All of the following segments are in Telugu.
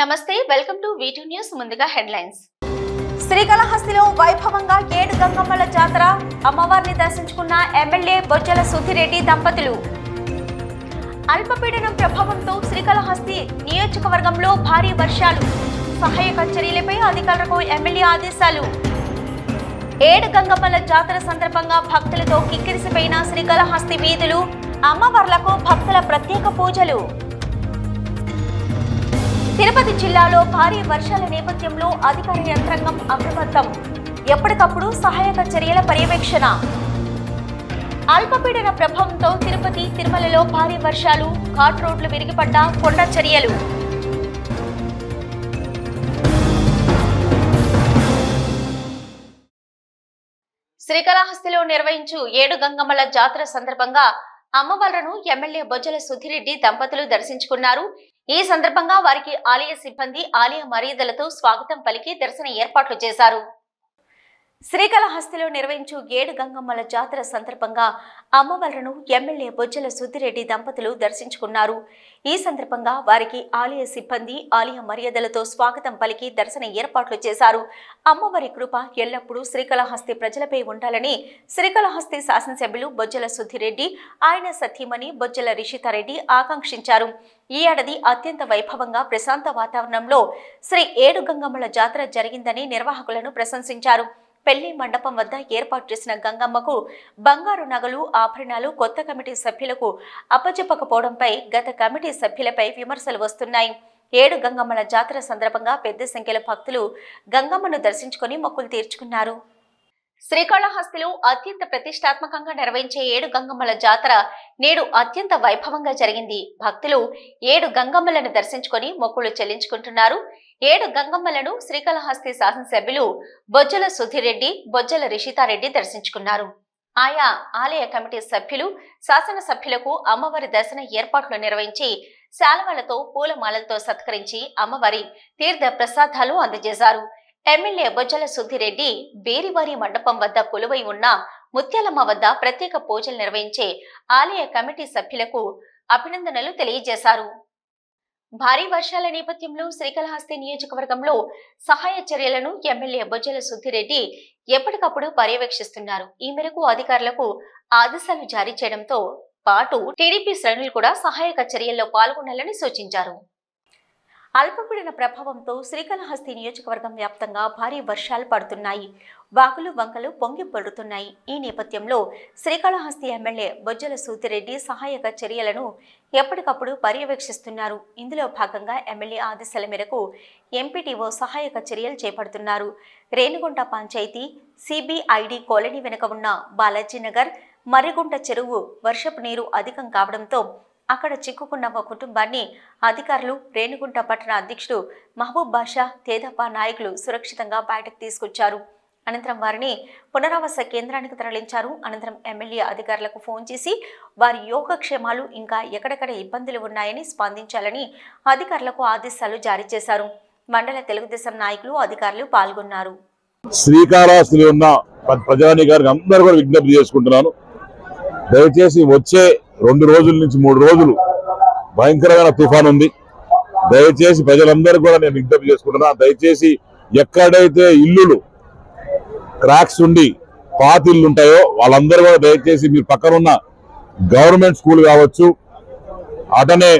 నమస్తే welcome to V two news ముందుగా హెడ్లైన్స్. శ్రీకాళహస్తిలో వైభవంగా ఏడు గంగమ్మల జాతర అమ్మవారిని దర్శించుకున్న ఎమ్మెల్యే బొజ్జల సుధిరెడ్డి దంపతులు. అల్పపీడనం ప్రభావంతో శ్రీకాళహస్తి నియోజకవర్గంలో భారీ వర్షాలు. సహాయక చర్యలపై అధికారులకు ఎమ్మెల్యే ఆదేశాలు. ఏడు గంగమ్మల జాతర సందర్భంగా భక్తులతో కిక్కిరిసిపోయిన శ్రీకాళహస్తి వీధులు అమ్మవార్లకు భక్తుల ప్రత్యేక పూజలు. తిరుపతి జిల్లాలో భారీ వర్షాల నేపథ్యంలో అధికార యంత్రాంగం అప్రమత్తం. ఎప్పటికప్పుడు సహాయక చర్యల పర్యవేక్షణ. అల్పపీడన ప్రభావంతో తిరుపతి తిరుమలలో భారీ వర్షాలు ఘాట్ రోడ్లు విరిగిపడ్డ కొండ చర్యలు. శ్రీకాళహస్తిలో నిర్వహించు ఏడు గంగమ్మల జాతర సందర్భంగా అమ్మవార్లను ఎమ్మెల్యే బొజ్జల సుధిరెడ్డి దంపతులు దర్శించుకున్నారు. ఈ సందర్భంగా వారికి ఆలయ సిబ్బంది ఆలయ మర్యాదలతో స్వాగతం పలికి దర్శన ఏర్పాట్లు చేశారు. శ్రీకాళహస్తిలో నిర్వహించు ఏడు గంగమ్మల జాతర సందర్భంగా అమ్మవార్లను ఎమ్మెల్యే బొజ్జల సుద్దిరెడ్డి దంపతులు దర్శించుకున్నారు. ఈ సందర్భంగా వారికి ఆలయ సిబ్బంది ఆలయ మర్యాదలతో స్వాగతం పలికి దర్శన ఏర్పాట్లు చేశారు. అమ్మవారి కృప ఎల్లప్పుడూ శ్రీకాళహస్తి ప్రజలపై ఉండాలని శ్రీకాళహస్తి శాసనసభ్యులు బొజ్జల సుద్దిరెడ్డి ఆయన సతీమణి బొజ్జల రిషితారెడ్డి ఆకాంక్షించారు. ఈ ఏడాది అత్యంత వైభవంగా ప్రశాంత వాతావరణంలో శ్రీ ఏడు గంగమ్మల జాతర జరిగిందని నిర్వాహకులను ప్రశంసించారు. పెళ్ళి మండపం వద్ద ఏర్పాటు చేసిన గంగమ్మకు బంగారు నగలు ఆభరణాలు కొత్త కమిటీ సభ్యులకు అప్పచెప్పకపోవడంపై గత కమిటీ సభ్యులపై విమర్శలు వస్తున్నాయి. ఏడు గంగమ్మల జాతర సందర్భంగా పెద్ద సంఖ్యలో భక్తులు గంగమ్మను దర్శించుకొని మొక్కులు తీర్చుకున్నారు. శ్రీకాళహస్తిలో అత్యంత ప్రతిష్టాత్మకంగా నిర్వహించే ఏడు గంగమ్మల జాతర నేడు అత్యంత వైభవంగా జరిగింది. భక్తులు ఏడు గంగమ్మలను దర్శించుకొని మొక్కులు చెల్లించుకుంటున్నారు. ఏడు గంగమ్మలను శ్రీకాళహస్తి శాసనసభ్యులు బొజ్జల సుధిరెడ్డి బొజ్జల రిషితారెడ్డి దర్శించుకున్నారు. ఆయా ఆలయ కమిటీ సభ్యులు శాసనసభ్యులకు అమ్మవారి దర్శన ఏర్పాట్లు నిర్వహించి శాలవాలతో పూలమాలలతో సత్కరించి అమ్మవారి తీర్థ ప్రసాదాలు అందజేశారు. ఎమ్మెల్యే బొజ్జల సుధిరెడ్డి బేరివారి మండపం వద్ద కొలువై ఉన్న ముత్యాలమ్మ వద్ద ప్రత్యేక పూజలు నిర్వహించే ఆలయ కమిటీ సభ్యులకు అభినందనలు తెలియజేశారు. భారీ వర్షాల నేపథ్యంలో శ్రీకాళహస్తి నియోజకవర్గంలో సహాయ చర్యలను ఎమ్మెల్యే బొజ్జల సుద్దిరెడ్డి ఎప్పటికప్పుడు పర్యవేక్షిస్తున్నారు. ఈ మేరకు అధికారులకు ఆదేశాలు జారీ చేయడంతో పాటు టీడీపీ శ్రేణులు కూడా సహాయక చర్యల్లో పాల్గొనాలని సూచించారు. అల్పపీడన ప్రభావంతో శ్రీకాళహస్తి నియోజకవర్గం వ్యాప్తంగా భారీ వర్షాలు పడుతున్నాయి. వాగులు వంకలు పొంగి పడుతున్నాయి ఈ నేపథ్యంలో శ్రీకాళహస్తి ఎమ్మెల్యే బొజ్జల సూతిరెడ్డి సహాయక చర్యలను ఎప్పటికప్పుడు పర్యవేక్షిస్తున్నారు. ఇందులో భాగంగా ఎమ్మెల్యే ఆదేశాల మేరకు ఎంపీటీఓ సహాయక చర్యలు చేపడుతున్నారు. రేణుగుంట పంచాయతీ సిబిఐడి కాలనీ వెనుక ఉన్న బాలాజీనగర్ మర్రిగుంట చెరువు వర్షపు నీరు అధికం కావడంతో అక్కడ చిక్కుకున్న ఒక కుటుంబాన్ని అధికారులు రేణుగుంట పట్టణ అధ్యక్షుడు మహబూబ్ బాషా తేదప్ప నాయకులు సురక్షితంగా బయటకు తీసుకొచ్చారు. అనంతరం వారిని పునరావాస కేంద్రానికి తరలించారు. అనంతరం ఎమ్మెల్యే అధికారులకు ఫోన్ చేసి వారి యోగక్షేమాలు ఇంకా ఎక్కడెక్కడ ఇబ్బందులు ఉన్నాయని స్పందించాలని అధికారులకు ఆదేశాలు జారీ చేశారు. మండల తెలుగుదేశం నాయకులు అధికారులు పాల్గొన్నారు. శ్రీకాళహస్తిలో ఉన్న ప్ర- అందరూ కూడా విజ్ఞప్తి చేసుకుంటున్నాను. దయచేసి వచ్చే రెండు రోజుల నుంచి మూడు రోజులు భయంకరమైన తుఫాన్ ఉంది. దయచేసి ప్రజలందరూ కూడా నేను విజ్ఞప్తి చేసుకుంటున్నా దయచేసి ఎక్కడైతే ఇల్లులు క్రాక్స్ ఉండి పాత ఇల్లు ఉంటాయో వాళ్ళందరూ కూడా దయచేసి మీరు పక్కనున్న గవర్నమెంట్ స్కూల్ కావచ్చు అటనే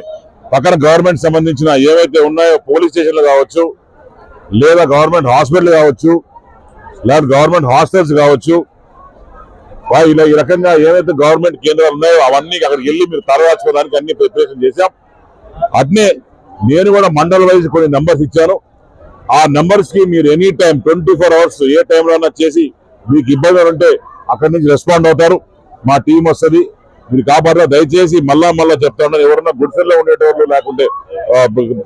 పక్కన గవర్నమెంట్ సంబంధించిన ఏవైతే ఉన్నాయో పోలీస్ స్టేషన్లు కావచ్చు లేదా గవర్నమెంట్ హాస్పిటల్ కావచ్చు లేదా గవర్నమెంట్ హాస్టల్స్ కావచ్చు ఇలా ఈ రకంగా ఏవైతే గవర్నమెంట్ కేంద్రాలు ఉన్నాయో అవన్నీ అక్కడికి వెళ్ళి మీరు తలవాచుకోవడానికి అన్ని ప్రిపరేషన్ చేశాం. అట్నే నేను కూడా మండల వైజ్ కొన్ని నెంబర్స్ ఇచ్చాను. ఆ నెంబర్స్కి మీరు any time twenty four hours ఏ టైంలో చేసి మీకు ఇబ్బందులు ఉంటే అక్కడి నుంచి రెస్పాండ్ అవుతారు. మా టీం వస్తుంది. మీరు కాపాడారు? దయచేసి మళ్ళా మళ్ళా చెప్తా ఉన్నాను ఎవరన్నా గుడిసెల్లో ఉండేటోళ్ళు లేకుంటే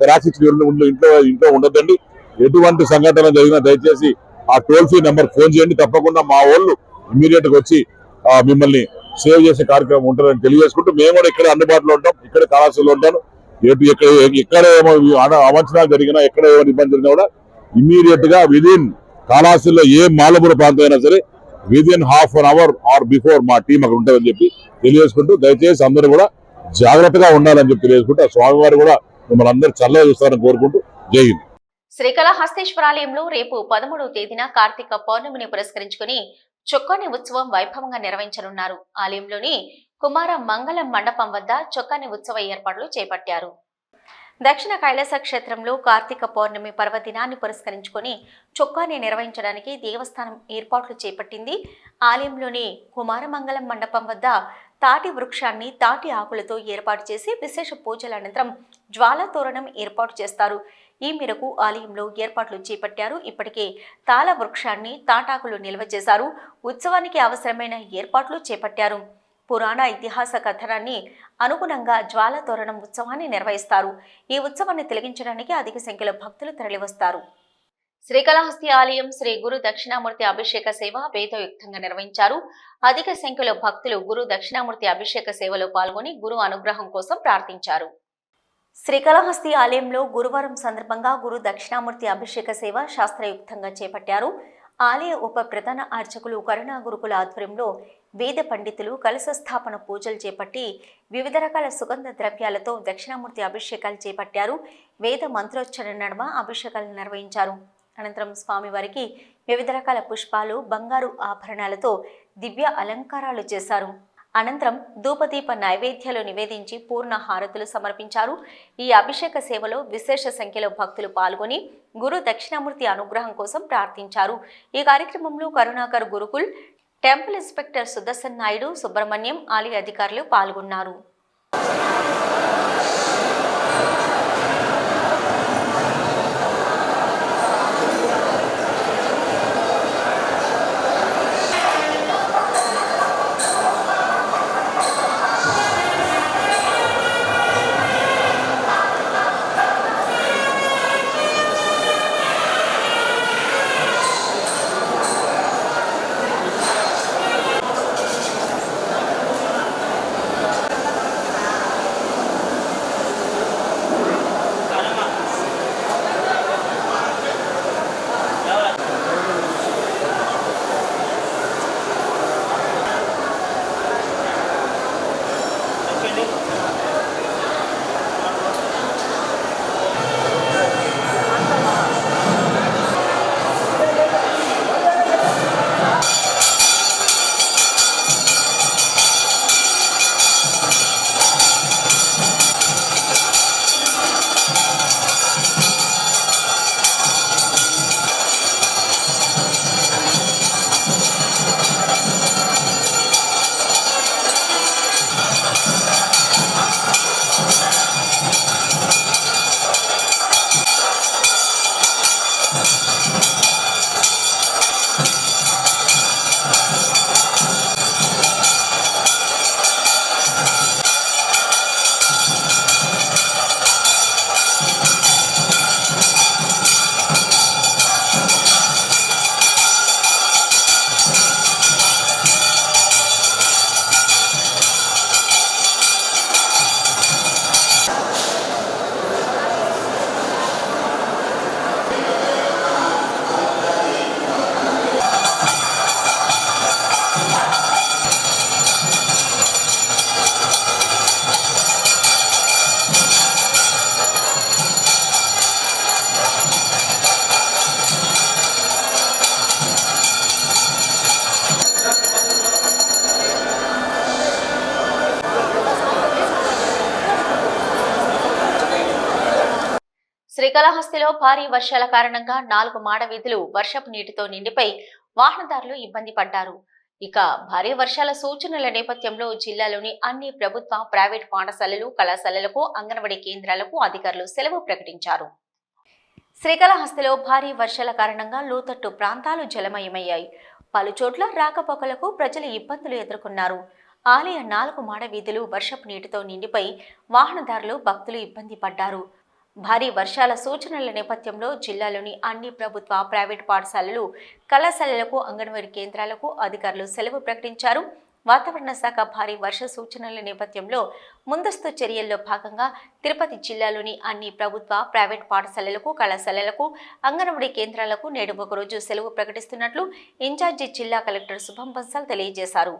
గ్రాఫిక్స్ ఇంట్లో ఇంట్లో ఉండదండి ఎటువంటి సంఘటన జరిగినా దయచేసి ఆ టోల్ ఫ్రీ నెంబర్ ఫోన్ చేయండి. తప్పకుండా మా వాళ్ళు ఇమీడియట్గా వచ్చి మిమ్మల్ని సేవ్ చేసే కార్యక్రమం ఉంటుందని తెలియజేసుకుంటూ మేము కూడా ఇక్కడ అందుబాటులో ఉంటాం ఇక్కడ కళాశాలలో ఉంటాను ఎటు ఎక్కడ ఎక్కడ ఏమో అన- అవంచనాలు జరిగినా ఎక్కడ ఏమైనా ఇబ్బంది జరిగినా కూడా ఇమీడియట్గా విదిన్ కళాశాలలో ఏ మాలపుర ప్రాంతం అయినా సరే within half an hour or before మా టీం అక్కడ ఉంటుందని చెప్పి తెలియజేసుకుంటూ దయచేసి అందరూ కూడా జాగ్రత్తగా ఉండాలని చెప్పి తెలియజేసుకుంటూ ఆ స్వామివారు కూడా మిమ్మల్ని అందరూ చల్లగా చూస్తారని కోరుకుంటూ జై శ్రీకళ శ్రీకాళహస్తీశ్వరాలయంలో రేపు పదమూడవ తేదీన కార్తీక పౌర్ణమిని పురస్కరించుకుని చొక్కాని ఉత్సవం వైభవంగా నిర్వహించనున్నారు. ఆలయంలోని కుమార మంగళం మండపం వద్ద చొక్కాని ఉత్సవ ఏర్పాట్లు చేపట్టారు. దక్షిణ కైలాస క్షేత్రంలో కార్తీక పౌర్ణమి పర్వదినాన్ని పురస్కరించుకొని చొక్కాని నిర్వహించడానికి దేవస్థానం ఏర్పాట్లు చేపట్టింది. ఆలయంలోని కుమారమంగళం మండపం వద్ద తాటి వృక్షాన్ని తాటి ఆకులతో ఏర్పాటు చేసి విశేష పూజల అనంతరం జ్వాలా తోరణం ఏర్పాటు చేస్తారు. ఈ మేరకు ఆలయంలో ఏర్పాట్లు చేపట్టారు. ఇప్పటికే తాళ వృక్షాన్ని తాటాకులు నిల్వ చేశారు. ఉత్సవానికి అవసరమైన ఏర్పాట్లు చేపట్టారు. పురాణ ఇతిహాస కథనాన్ని అనుగుణంగా జ్వాల తోరణం ఉత్సవాన్ని నిర్వహిస్తారు. ఈ ఉత్సవాన్ని తిలగించడానికి అధిక సంఖ్యలో భక్తులు తరలివస్తారు. శ్రీకాళహస్తి ఆలయం శ్రీ గురు దక్షిణామూర్తి అభిషేక సేవ వేదయుక్తంగా నిర్వహించారు. అధిక సంఖ్యలో భక్తులు గురు దక్షిణామూర్తి అభిషేక సేవలో పాల్గొని గురు అనుగ్రహం కోసం ప్రార్థించారు. శ్రీకాళహస్తి ఆలయంలో గురువారం సందర్భంగా గురు దక్షిణామూర్తి అభిషేక సేవ శాస్త్రయుక్తంగా చేపట్టారు. ఆలయ ఉప ప్రధాన అర్చకులు కరుణా గురుకుల ఆధ్వర్యంలో వేద పండితులు కలశ స్థాపన పూజలు చేపట్టి వివిధ రకాల సుగంధ ద్రవ్యాలతో దక్షిణామూర్తి అభిషేకాలు చేపట్టారు. వేద మంత్రోచ్చరణ నడుమ అభిషేకాలు నిర్వహించారు. అనంతరం స్వామివారికి వివిధ రకాల పుష్పాలు బంగారు ఆభరణాలతో దివ్య అలంకారాలు చేశారు. అనంతరం ధూపదీప నైవేద్యాలు నివేదించి పూర్ణ హారతులు సమర్పించారు. ఈ అభిషేక సేవలో విశేష సంఖ్యలో భక్తులు పాల్గొని గురు దక్షిణామూర్తి అనుగ్రహం కోసం ప్రార్థించారు. ఈ కార్యక్రమంలో కరుణాకర్ గురుకుల్ టెంపుల్ ఇన్స్పెక్టర్ సుదర్శన్ నాయుడు సుబ్రహ్మణ్యం ఆలయ అధికారులు పాల్గొన్నారు. శ్రీకాళహస్తిలో భారీ వర్షాల కారణంగా నాలుగు మాడ వీధులు వర్షపు నీటితో నిండిపై వాహనదారులు ఇబ్బంది పడ్డారు. ఇక భారీ వర్షాల సూచనల నేపథ్యంలో జిల్లాలోని అన్ని ప్రభుత్వ ప్రైవేట్ పాఠశాలలు కళాశాలలకు అంగన్వాడీ కేంద్రాలకు అధికారులు సెలవు ప్రకటించారు. శ్రీకాళహస్తిలో భారీ వర్షాల కారణంగా లోతట్టు ప్రాంతాలు జలమయమయ్యాయి. పలుచోట్ల రాకపోకలకు ప్రజలు ఇబ్బందులు ఎదుర్కొన్నారు. ఆలయ నాలుగు మాడ వీధులు వర్షపు నీటితో నిండిపై వాహనదారులు భక్తులు ఇబ్బంది పడ్డారు. భారీ వర్షాల సూచనల నేపథ్యంలో జిల్లాలోని అన్ని ప్రభుత్వ ప్రైవేట్ పాఠశాలలు కళాశాలలకు అంగన్వాడీ కేంద్రాలకు అధికారులు సెలవు ప్రకటించారు. వాతావరణ శాఖ భారీ వర్ష సూచనల నేపథ్యంలో ముందస్తు చర్యల్లో భాగంగా తిరుపతి జిల్లాలోని అన్ని ప్రభుత్వ ప్రైవేట్ పాఠశాలలకు కళాశాలలకు అంగన్వాడీ కేంద్రాలకు నేడు ఒకరోజు సెలవు ప్రకటిస్తున్నట్లు ఇన్ఛార్జి జిల్లా కలెక్టర్ శుభం బన్సాల్ తెలియజేశారు.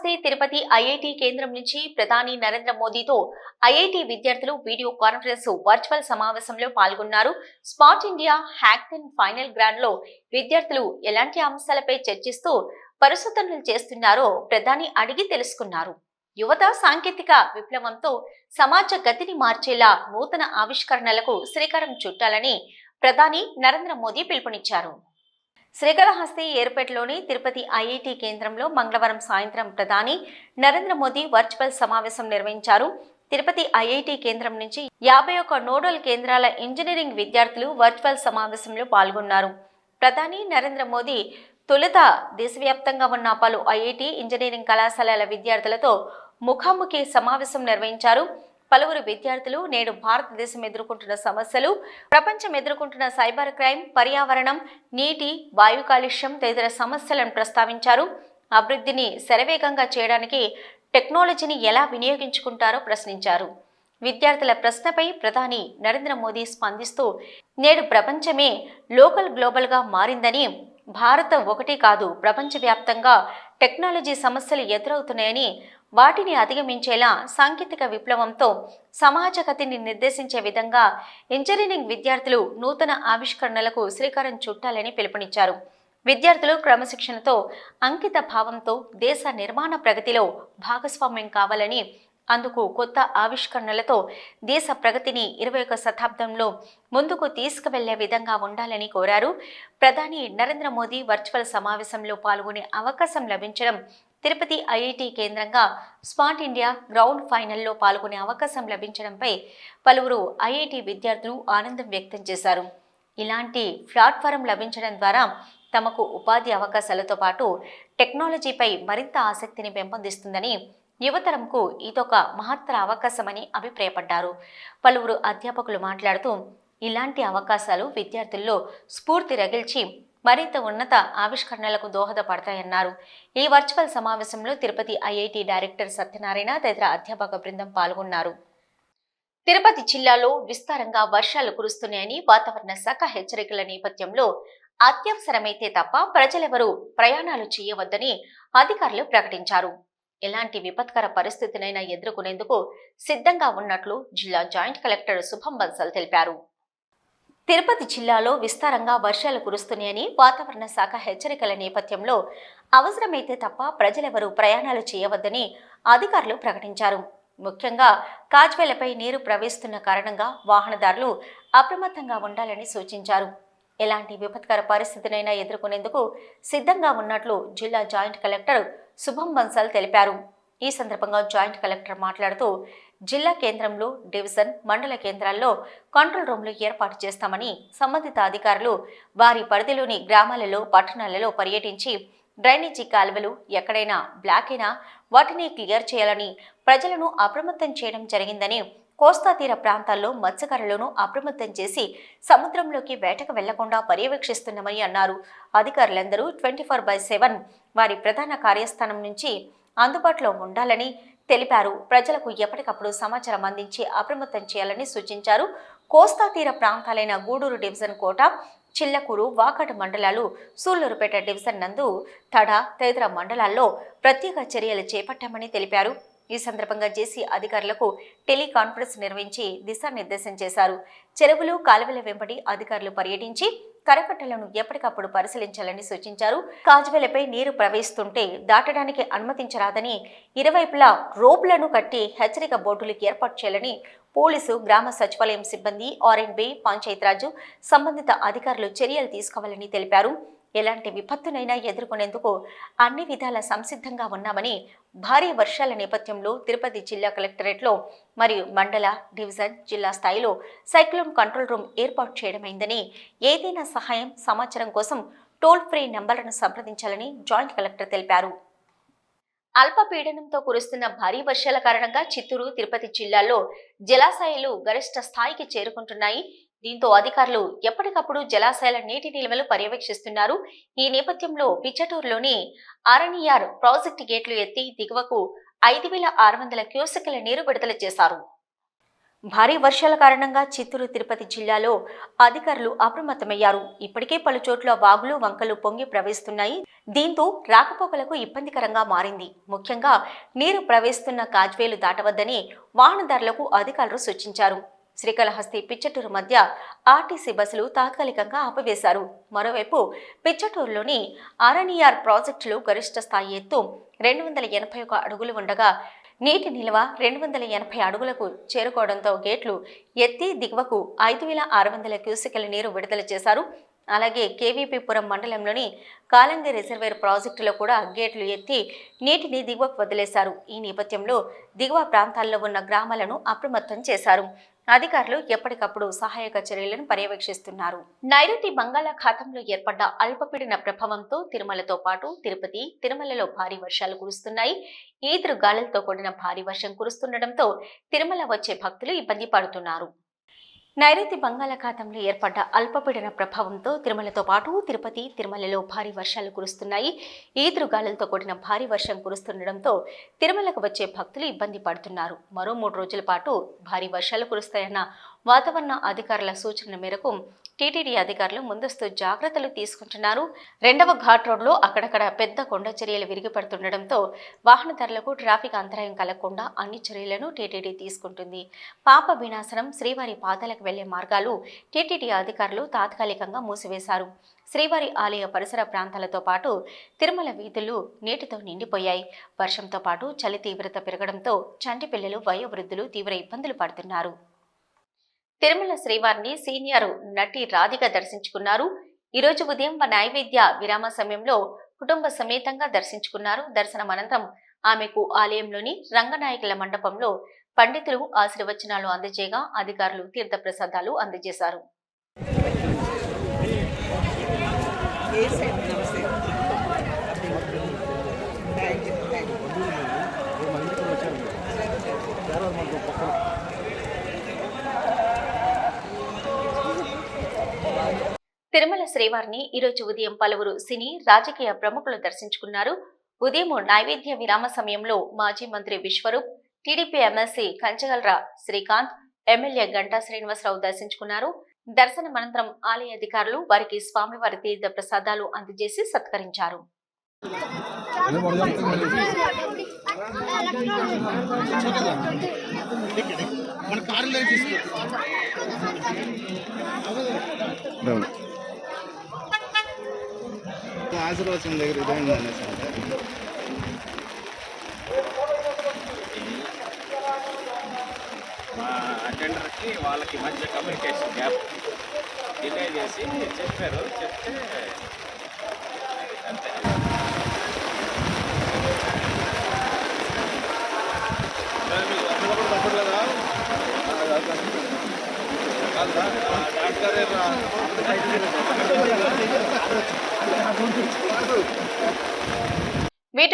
నమస్తే. తిరుపతి ఐఐటి కేంద్రం నుంచి ప్రధాని నరేంద్ర మోదీతో ఐఐటి విద్యార్థులు వీడియో కాన్ఫరెన్స్ వర్చువల్ సమావేశంలో పాల్గొన్నారు. స్మార్ట్ ఇండియా హ్యాక్థన్ ఫైనల్ గ్రాండ్లో విద్యార్థులు ఎలాంటి అంశాలపై చర్చిస్తూ పరిశోధనలు చేస్తున్నారో ప్రధాని అడిగి తెలుసుకున్నారు. యువత సాంకేతిక విప్లవంతో సమాజ గతిని మార్చేలా నూతన ఆవిష్కరణలకు శ్రీకారం చుట్టాలని ప్రధాని నరేంద్ర మోదీ పిలుపునిచ్చారు. శ్రీకాళహస్తి ఏర్పేటలోని తిరుపతి ఐఐటి కేంద్రంలో మంగళవారం సాయంత్రం ప్రధాని నరేంద్ర మోదీ వర్చువల్ సమావేశం నిర్వహించారు. తిరుపతి ఐఐటి కేంద్రం నుంచి యాభై ఒక్క నోడల్ కేంద్రాల ఇంజనీరింగ్ విద్యార్థులు వర్చువల్ సమావేశంలో పాల్గొన్నారు. ప్రధాని నరేంద్ర మోదీ తొలుత దేశవ్యాప్తంగా ఉన్న పలు ఐఐటి ఇంజనీరింగ్ కళాశాలల విద్యార్థులతో ముఖాముఖి సమావేశం నిర్వహించారు. పలువురు విద్యార్థులు నేడు భారతదేశం ఎదుర్కొంటున్న సమస్యలు ప్రపంచం ఎదుర్కొంటున్న సైబర్ క్రైమ్ పర్యావరణం నీటి వాయు కాలుష్యం తదితర సమస్యలను ప్రస్తావించారు. అభివృద్ధిని శరవేగంగా చేయడానికి టెక్నాలజీని ఎలా వినియోగించుకుంటారో ప్రశ్నించారు. విద్యార్థుల ప్రశ్నపై ప్రధాని నరేంద్ర మోదీ స్పందిస్తూ నేడు ప్రపంచమే లోకల్ గ్లోబల్గా మారిందని భారత ఒకటి కాదు ప్రపంచవ్యాప్తంగా టెక్నాలజీ సమస్యలు ఎదురవుతున్నాయని వాటిని అధిగమించేలా సాంకేతిక విప్లవంతో సమాజ గతిని నిర్దేశించే విధంగా ఇంజనీరింగ్ విద్యార్థులు నూతన ఆవిష్కరణలకు శ్రీకారం చుట్టాలని పిలుపునిచ్చారు. విద్యార్థులు క్రమశిక్షణతో అంకిత భావంతో దేశ నిర్మాణ ప్రగతిలో భాగస్వామ్యం కావాలని అందుకు కొత్త ఆవిష్కరణలతో దేశ ప్రగతిని ఇరవై ఒక శతాబ్దంలో ముందుకు తీసుకువెళ్ళే విధంగా ఉండాలని కోరారు. ప్రధాని నరేంద్ర మోదీ వర్చువల్ సమావేశంలో పాల్గొనే అవకాశం లభించడం తిరుపతి ఐఐటి కేంద్రంగా స్మార్ట్ ఇండియా గ్రౌండ్ ఫైనల్లో పాల్గొనే అవకాశం లభించడంపై పలువురు ఐఐటి విద్యార్థులు ఆనందం వ్యక్తం చేశారు. ఇలాంటి ప్లాట్ఫారం లభించడం ద్వారా తమకు ఉపాధి అవకాశాలతో పాటు టెక్నాలజీపై మరింత ఆసక్తిని పెంపొందిస్తుందని యువతరంకు ఇదొక మహత్తర అవకాశమని అభిప్రాయపడ్డారు. పలువురు అధ్యాపకులు మాట్లాడుతూ ఇలాంటి అవకాశాలు విద్యార్థుల్లో స్ఫూర్తి రగిల్చి మరింత ఉన్నత ఆవిష్కరణలకు దోహదపడతాయన్నారు. ఈ వర్చువల్ సమావేశంలో తిరుపతి ఐఐటి డైరెక్టర్ సత్యనారాయణ తదితర అధ్యాపక బృందం పాల్గొన్నారు. తిరుపతి జిల్లాలో విస్తారంగా వర్షాలు కురుస్తున్నాయని వాతావరణ శాఖ హెచ్చరికల నేపథ్యంలో అత్యవసరమైతే తప్ప ప్రజలెవరూ ప్రయాణాలు చేయవద్దని అధికారులు ప్రకటించారు. ఎలాంటి విపత్కర పరిస్థితినైనా ఎదుర్కొనేందుకు సిద్ధంగా ఉన్నట్లు జిల్లా జాయింట్ కలెక్టర్ శుభం బన్సల్ తెలిపారు. తిరుపతి జిల్లాలో విస్తారంగా వర్షాలు కురుస్తున్నాయని వాతావరణ శాఖ హెచ్చరికల నేపథ్యంలో అవసరమైతే తప్ప ప్రజలెవరూ ప్రయాణాలు చేయవద్దని అధికారులు ప్రకటించారు. ముఖ్యంగా కాజ్వేలపై నీరు ప్రవహిస్తున్న కారణంగా వాహనదారులు అప్రమత్తంగా ఉండాలని సూచించారు. ఎలాంటి విపత్కర పరిస్థితినైనా ఎదుర్కొనేందుకు సిద్ధంగా ఉన్నట్లు జిల్లా జాయింట్ కలెక్టర్ శుభం బన్సల్ తెలిపారు. ఈ సందర్భంగా జాయింట్ కలెక్టర్ మాట్లాడుతూ జిల్లా కేంద్రంలో డివిజన్ మండల కేంద్రాల్లో కంట్రోల్ రూమ్లు ఏర్పాటు చేస్తామని సంబంధిత అధికారులు వారి పరిధిలోని గ్రామాలలో పట్టణాలలో పర్యటించి డ్రైనేజీ కాలువలు ఎక్కడైనా బ్లాక్ అయినా వాటిని క్లియర్ చేయాలని ప్రజలను అప్రమత్తం చేయడం జరిగిందని కోస్తా తీర ప్రాంతాల్లో మత్స్యకారులను అప్రమత్తం చేసి సముద్రంలోకి వేటకు వెళ్ళకుండా పర్యవేక్షిస్తున్నామని అన్నారు. అధికారులందరూ ట్వంటీ ఫోర్ బై సెవెన్ వారి ప్రధాన కార్యస్థానం నుంచి అందుబాటులో ఉండాలని తెలిపారు. ప్రజలకు ఎప్పటికప్పుడు సమాచారం అందించి అప్రమత్తం చేయాలని సూచించారు. కోస్తా తీర ప్రాంతాలైన గూడూరు డివిజన్ కోట చిల్లకూరు వాకట మండలాలు సూళ్ళూరుపేట డివిజన్ నందు తడ తదితర మండలాల్లో ప్రత్యేక చర్యలు చేపట్టామని తెలిపారు. ఈ సందర్భంగా జేసీ అధికారులకు టెలికాన్ఫరెన్స్ నిర్వహించి దిశానిర్దేశం చేశారు. చెరువులు కాలువల వెంబడి అధికారులు పర్యటించి కరకట్టలను ఎప్పటికప్పుడు పరిశీలించాలని సూచించారు. కాజ్వేలపై నీరు ప్రవహిస్తుంటే దాటడానికి అనుమతించరాదని ఇరువైపులా రోప్లను కట్టి హెచ్చరిక బోర్డులు ఏర్పాటు చేయాలని పోలీసు గ్రామ సచివాలయం సిబ్బంది ఆర్ఎండ్బి పంచాయతీరాజు సంబంధిత అధికారులు చర్యలు తీసుకోవాలని తెలిపారు. ఎలాంటి విపత్తునైనా ఎదుర్కొనేందుకు అన్ని విధాల సంసిద్ధంగా ఉన్నామని భారీ వర్షాల నేపథ్యంలో తిరుపతి జిల్లా కలెక్టరేట్లో మరియు మండల డివిజన్ జిల్లా స్థాయిలో సైక్లోన్ కంట్రోల్ రూమ్ ఏర్పాటు చేయడమైందని ఏదైనా సహాయం సమాచారం కోసం టోల్ ఫ్రీ నంబర్లను సంప్రదించాలని జాయింట్ కలెక్టర్ తెలిపారు. అల్పపీడనంతో కురుస్తున్న భారీ వర్షాల కారణంగా చిత్తూరు తిరుపతి జిల్లాల్లో జలాశయాలు గరిష్ట స్థాయికి చేరుకుంటున్నాయి. దీంతో అధికారులు ఎప్పటికప్పుడు జలాశయాల నీటి నిల్వలు పర్యవేక్షిస్తున్నారు. ఈ నేపథ్యంలో పిచ్చటూరులోని అరణియార్ ప్రాజెక్టు గేట్లు ఎత్తి దిగువకు ఐదు వేల ఆరు వందల క్యూసెక్ల నీరు విడుదల చేశారు. భారీ వర్షాల కారణంగా చిత్తూరు తిరుపతి జిల్లాలో అధికారులు అప్రమత్తమయ్యారు. ఇప్పటికే పలు చోట్ల వాగులు వంకలు పొంగి ప్రవహిస్తున్నాయి. దీంతో రాకపోకలకు ఇబ్బందికరంగా మారింది. ముఖ్యంగా నీరు ప్రవహిస్తున్న కాజ్వేలు దాటవద్దని వాహనదారులకు అధికారులు సూచించారు. శ్రీకాళహస్తి పిచ్చటూరు మధ్య ఆర్టీసీ బస్సులు తాత్కాలికంగా ఆపివేశారు. మరోవైపు పిచ్చటూరులోని ఆర్ఎన్ఈఆర్ ప్రాజెక్టులు గరిష్ట స్థాయి ఎత్తు రెండు వందల ఎనభై ఒక అడుగులు ఉండగా నీటి నిల్వ రెండు వందల ఎనభై అడుగులకు చేరుకోవడంతో గేట్లు ఎత్తి దిగువకు ఐదు వేల ఆరు వందల క్యూసెకల నీరు విడుదల చేశారు. అలాగే కేవీపీపురం మండలంలోని కాలంగి రిజర్వేర్ ప్రాజెక్టులో కూడా గేట్లు ఎత్తి నీటిని దిగువకు వదిలేశారు. ఈ నేపథ్యంలో దిగువ ప్రాంతాల్లో ఉన్న గ్రామాలను అప్రమత్తం చేశారు. అధికారులు ఎప్పటికప్పుడు సహాయక చర్యలను పర్యవేక్షిస్తున్నారు. నైరుతి బంగాళాఖాతంలో ఏర్పడ్డ అల్పపీడన ప్రభావంతో తిరుమలతో పాటు తిరుపతి తిరుమలలో భారీ వర్షాలు కురుస్తున్నాయి. ఈదురు గాలులతో కూడిన భారీ వర్షం కురుస్తుండటంతో తిరుమల వచ్చే భక్తులు ఇబ్బంది పడుతున్నారు. నైరుతి బంగాళాఖాతంలో ఏర్పడ్డ అల్పపీడన ప్రభావంతో తిరుమలతో పాటు తిరుపతి తిరుమలలో భారీ వర్షాలు కురుస్తున్నాయి. ఈదురు గాలులతో కూడిన భారీ వర్షం కురుస్తుండటంతో తిరుమలకు వచ్చే భక్తులు ఇబ్బంది పడుతున్నారు. మరో మూడు రోజుల పాటు భారీ వర్షాలు కురుస్తాయన్న వాతావరణ అధికారుల సూచన మేరకు టీటీడీ అధికారులు ముందస్తు జాగ్రత్తలు తీసుకుంటున్నారు. రెండవ ఘాట్ రోడ్లో అక్కడక్కడ పెద్ద కొండ చర్యలు విరిగిపడుతుండటంతో వాహనదారులకు ట్రాఫిక్ అంతరాయం కలగకుండా అన్ని చర్యలను టీటీడీ తీసుకుంటుంది. పాప వినాశనం శ్రీవారి పాదాలకు వెళ్ళే మార్గాలు టీటీడీ అధికారులు తాత్కాలికంగా మూసివేశారు. శ్రీవారి ఆలయ పరిసర ప్రాంతాలతో పాటు తిరుమల వీధులు నీటితో నిండిపోయాయి. వర్షంతో పాటు చలి తీవ్రత పెరగడంతో చంటి పిల్లలు వయోవృద్ధులు తీవ్ర ఇబ్బందులు పడుతున్నారు. తిరుమల శ్రీవారిని సీనియర్ నటి రాధిక దర్శించుకున్నారు. ఈరోజు ఉదయం నైవేద్య విరామ సమయంలో కుటుంబ సమేతంగా దర్శించుకున్నారు. దర్శనం అనంతరం ఆమెకు ఆలయంలోని రంగనాయకుల మండపంలో పండితులు ఆశీర్వచనాలు అందజేయగా అధికారులు తీర్థప్రసాదాలు అందజేశారు. తిరుమల శ్రీవారిని ఈరోజు ఉదయం పలువురు సినీ రాజకీయ ప్రముఖులు దర్శించుకున్నారు. ఉదయం నైవేద్య విరామ సమయంలో మాజీ మంత్రి Vishwarup TDP MLC Kancharla Srikanth MLA Ganta Srinivasarao దర్శించుకున్నారు. దర్శనం అనంతరం ఆలయ అధికారులు వారికి స్వామివారి తీర్థ ప్రసాదాలు అందజేసి సత్కరించారు. మన కారులో తీసుకో. ఆశీర్వచనం దగ్గర ఇదేంటి అనేసి అంటే మా అటెండర్కి వాళ్ళకి మధ్య కమ్యూనికేషన్ గ్యాప్ డిలే చేసి చెప్పారు. చెప్తే అంతే.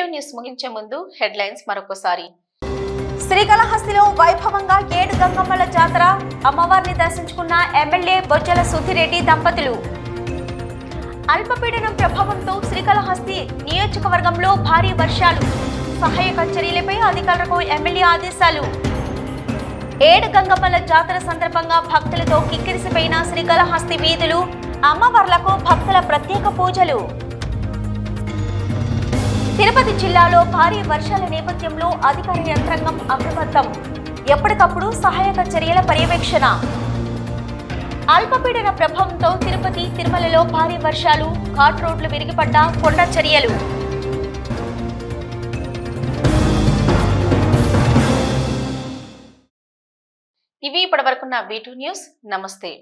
వీడియో న్యూస్ ముగించే ముందు హెడ్లైన్స్ మరొకసారి. శ్రీకాళహస్తిలో వైభవంగా ఏడు గంగమ్మల జాతర అమ్మవారిని దర్శించుకున్న ఎమ్మెల్యే బొజ్జల సుధిరెడ్డి దంపతులు. అల్పపీడనం ప్రభావంతో శ్రీకాళహస్తి నియోజకవర్గంలో భారీ వర్షాలు. సహాయక చర్యలపై అధికారులకు ఎమ్మెల్యే ఆదేశాలు. ఏడు గంగమ్మల జాతర సందర్భంగా భక్తులతో కిక్కిరిసిపోయిన శ్రీకాళహస్తి వీధులు అమ్మవార్లకు భక్తుల ప్రత్యేక పూజలు. తిరుపతి జిల్లాలో భారీ వర్షాల నేపథ్యంలో అధికార యంత్రాంగం అప్రమత్తం. ఎప్పటికప్పుడు సహాయక చర్యల పర్యవేక్షణ. అల్పపీడన ప్రభావంతో తిరుపతి తిరుమలలో భారీ వర్షాలు ఘాట్ రోడ్లు విరిగిపడ్డ కొండ చర్యలు. ఇవి ఇప్పటివరకున్న బీటూ న్యూస్. నమస్తే.